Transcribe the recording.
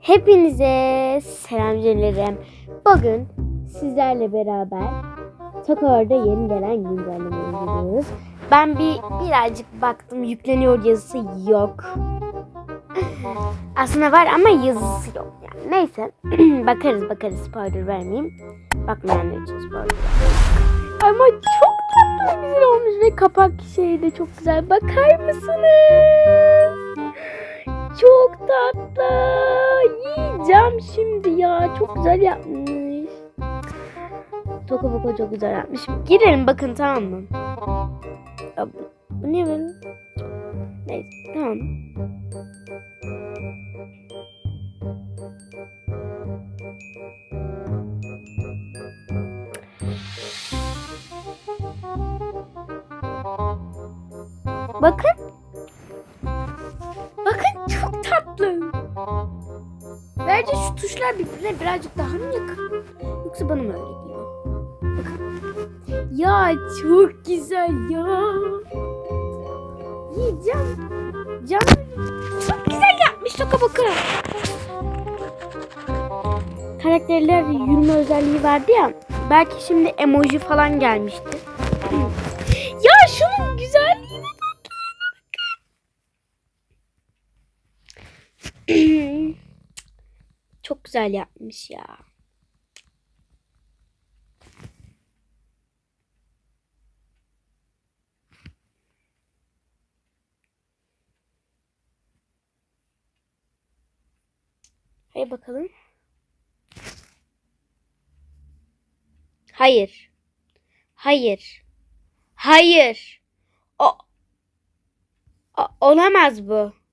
Hepinize selam canlarım. Bugün sizlerle beraber Tokor'da yeni gelen güncellemeyi inceliyoruz. Ben bir birazcık baktım yükleniyor yazısı yok. Aslında var ama yazısı yok yani. Neyse bakarız bakarız spoiler vermeyeyim. Bakmayanlar için spoiler. Ama çok tatlı güzel olmuş ve kapak şeyi de çok güzel. Bakar mısınız? Yiyeceğim şimdi ya. Çok güzel yapmış. Toko Boko çok güzel yapmış. Girelim bakın tamam mı? Ya bu, bu niye böyle? Neyse tamam. Bakın. Bakın çok tatlı. Bence şu tuşlar birbirine birazcık daha mı yakın? Yoksa bana mı öyle geliyor? Bakın. Ya çok güzel ya. Yiyeceğim. Canım. Çok güzel yapmış Toka Boka. Karakterler yürüme özelliği vardı ya. Belki şimdi emoji falan gelmişti. ya şunun güzelliğine güzel yapmış ya. Hayır bakalım. Hayır. Hayır. Hayır. O, o olamaz bu.